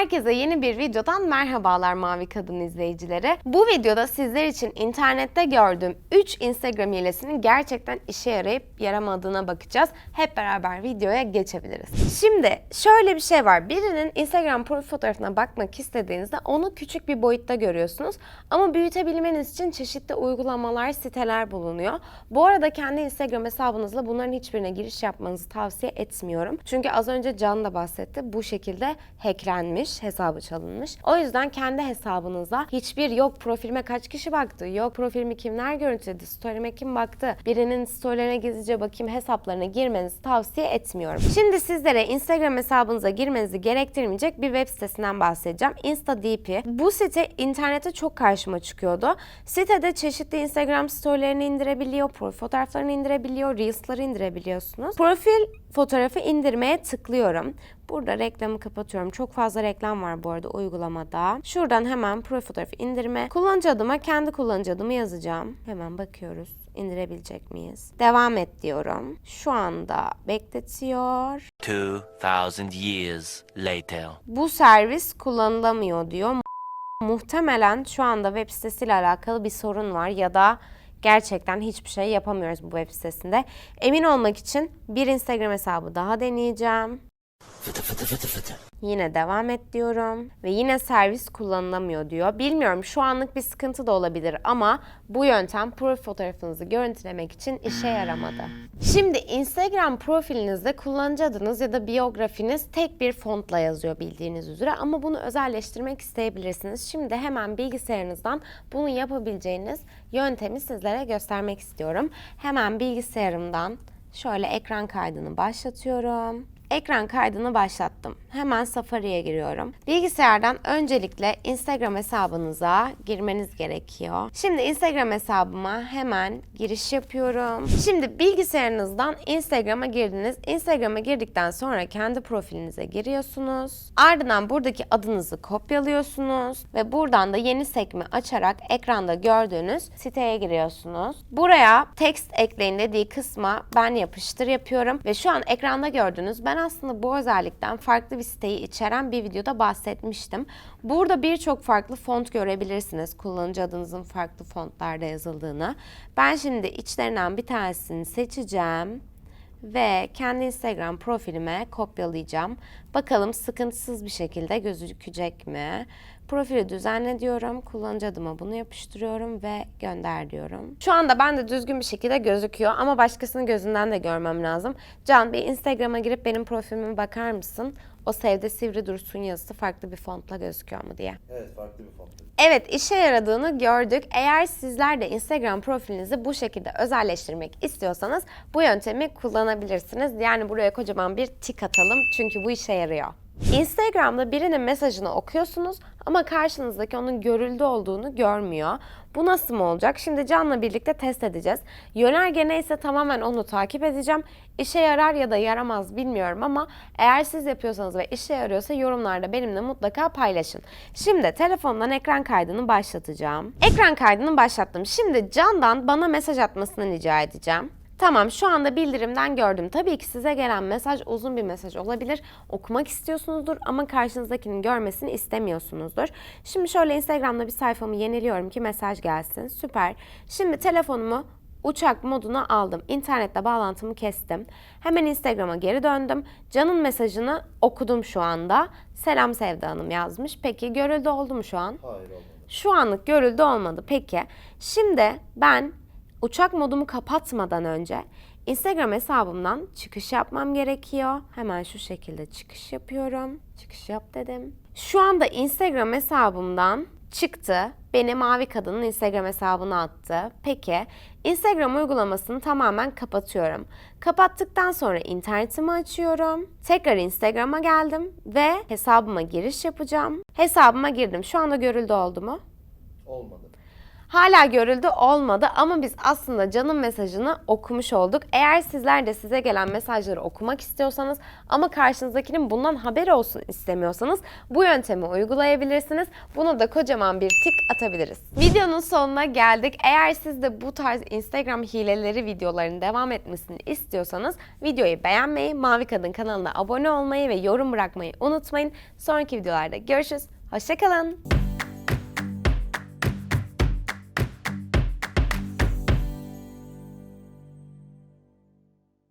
Herkese yeni bir videodan merhabalar Mavi Kadın izleyicileri. Bu videoda sizler için internette gördüğüm 3 Instagram hilesinin gerçekten işe yarayıp yaramadığına bakacağız. Hep beraber videoya geçebiliriz. Şimdi şöyle bir şey var. Birinin Instagram profil fotoğrafına bakmak istediğinizde onu küçük bir boyutta görüyorsunuz. Ama büyütebilmeniz için çeşitli uygulamalar, siteler bulunuyor. Bu arada kendi Instagram hesabınızla bunların hiçbirine giriş yapmanızı tavsiye etmiyorum. Çünkü az önce Can da bahsetti. Bu şekilde hacklenmiş, hesabı çalınmış. O yüzden kendi hesabınıza hiçbir yok profilime kaç kişi baktı, yok profilimi kimler görüntüledi, story'ime kim baktı, birinin story'lerine gizlice bakayım hesaplarına girmenizi tavsiye etmiyorum. Şimdi sizlere Instagram hesabınıza girmenizi gerektirmeyecek bir web sitesinden bahsedeceğim. InstaDP. Bu site internette çok karşıma çıkıyordu. Sitede çeşitli Instagram storylerini indirebiliyor, profil fotoğraflarını indirebiliyor, reels'ları indirebiliyorsunuz. Profil fotoğrafı indirmeye tıklıyorum. Burada reklamı kapatıyorum. Çok fazla reklam var bu arada uygulamada. Şuradan hemen profil fotoğrafı indirme. Kullanıcı adıma kendi kullanıcı adımı yazacağım. Hemen bakıyoruz. indirebilecek miyiz? Devam et diyorum. Şu anda bekletiyor. 2,000 years later. Bu servis kullanılamıyor diyor. Muhtemelen şu anda web sitesiyle alakalı bir sorun var ya da gerçekten hiçbir şey yapamıyoruz bu web sitesinde. Emin olmak için bir Instagram hesabı daha deneyeceğim. Fıtı fıtı fıtı fıtı. Yine devam et diyorum ve yine servis kullanılamıyor diyor. Bilmiyorum şu anlık bir sıkıntı da olabilir ama bu yöntem profil fotoğrafınızı görüntülemek için işe yaramadı. Şimdi Instagram profilinizde kullanıcı adınız ya da biyografiniz tek bir fontla yazıyor bildiğiniz üzere ama bunu özelleştirmek isteyebilirsiniz. Şimdi hemen bilgisayarınızdan bunu yapabileceğiniz yöntemi sizlere göstermek istiyorum. Hemen bilgisayarımdan şöyle ekran kaydını başlatıyorum. Ekran kaydını başlattım. Hemen Safari'ye giriyorum. Bilgisayardan öncelikle Instagram hesabınıza girmeniz gerekiyor. Şimdi Instagram hesabıma hemen giriş yapıyorum. Şimdi bilgisayarınızdan Instagram'a girdiniz. Instagram'a girdikten sonra kendi profilinize giriyorsunuz. Ardından buradaki adınızı kopyalıyorsunuz ve buradan da yeni sekme açarak ekranda gördüğünüz siteye giriyorsunuz. Buraya text ekleyin dediği kısma ben yapıştır yapıyorum ve şu an ekranda gördüğünüz ben aslında bu özellikten farklı bir siteyi içeren bir videoda bahsetmiştim. Burada birçok farklı font görebilirsiniz. Kullanıcı adınızın farklı fontlarda yazıldığını. Ben şimdi içlerinden bir tanesini seçeceğim ve kendi Instagram profilime kopyalayacağım. Bakalım sıkıntısız bir şekilde gözükecek mi? Profili düzenle diyorum. Kullanıcı adıma bunu yapıştırıyorum ve gönder diyorum. Şu anda ben de düzgün bir şekilde gözüküyor ama başkasının gözünden de görmem lazım. Can bir Instagram'a girip benim profilime bakar mısın? O sevde sivri dursun yazısı farklı bir fontla gözüküyor mu diye. Evet farklı bir font. Evet işe yaradığını gördük. Eğer sizler de Instagram profilinizi bu şekilde özelleştirmek istiyorsanız bu yöntemi kullanabilirsiniz. Yani buraya kocaman bir tik atalım çünkü bu işe yarıyor. Instagram'da birinin mesajını okuyorsunuz ama karşınızdaki onun görüldü olduğunu görmüyor. Bu nasıl mı olacak? Şimdi Can'la birlikte test edeceğiz. Yönerge neyse tamamen onu takip edeceğim. İşe yarar ya da yaramaz bilmiyorum ama eğer siz yapıyorsanız ve işe yarıyorsa yorumlarda benimle mutlaka paylaşın. Şimdi telefondan ekran kaydını başlatacağım. Ekran kaydını başlattım. Şimdi Can'dan bana mesaj atmasını rica edeceğim. Tamam şu anda bildirimden gördüm. Tabii ki size gelen mesaj uzun bir mesaj olabilir. Okumak istiyorsunuzdur ama karşınızdakinin görmesini istemiyorsunuzdur. Şimdi şöyle Instagram'da bir sayfamı yeniliyorum ki mesaj gelsin. Süper. Şimdi telefonumu uçak moduna aldım. İnternette bağlantımı kestim. Hemen Instagram'a geri döndüm. Can'ın mesajını okudum şu anda. Selam Sevda Hanım yazmış. Peki görüldü oldu mu şu an? Hayır olmadı. Şu anlık görüldü olmadı. Peki şimdi ben uçak modumu kapatmadan önce Instagram hesabımdan çıkış yapmam gerekiyor. Hemen şu şekilde çıkış yapıyorum. Çıkış yap dedim. Şu anda Instagram hesabımdan çıktı. Beni Mavi Kadın'ın Instagram hesabına attı. Peki Instagram uygulamasını tamamen kapatıyorum. Kapattıktan sonra internetimi açıyorum. Tekrar Instagram'a geldim ve hesabıma giriş yapacağım. Hesabıma girdim. Şu anda görüldü oldu mu? Olmadı. Hala görüldü olmadı ama biz aslında Can'ın mesajını okumuş olduk. Eğer sizler de size gelen mesajları okumak istiyorsanız ama karşınızdakinin bundan haberi olsun istemiyorsanız bu yöntemi uygulayabilirsiniz. Buna da kocaman bir tik atabiliriz. Videonun sonuna geldik. Eğer siz de bu tarz Instagram hileleri videoların devam etmesini istiyorsanız videoyu beğenmeyi, Mavi Kadın kanalına abone olmayı ve yorum bırakmayı unutmayın. Sonraki videolarda görüşürüz. Hoşçakalın.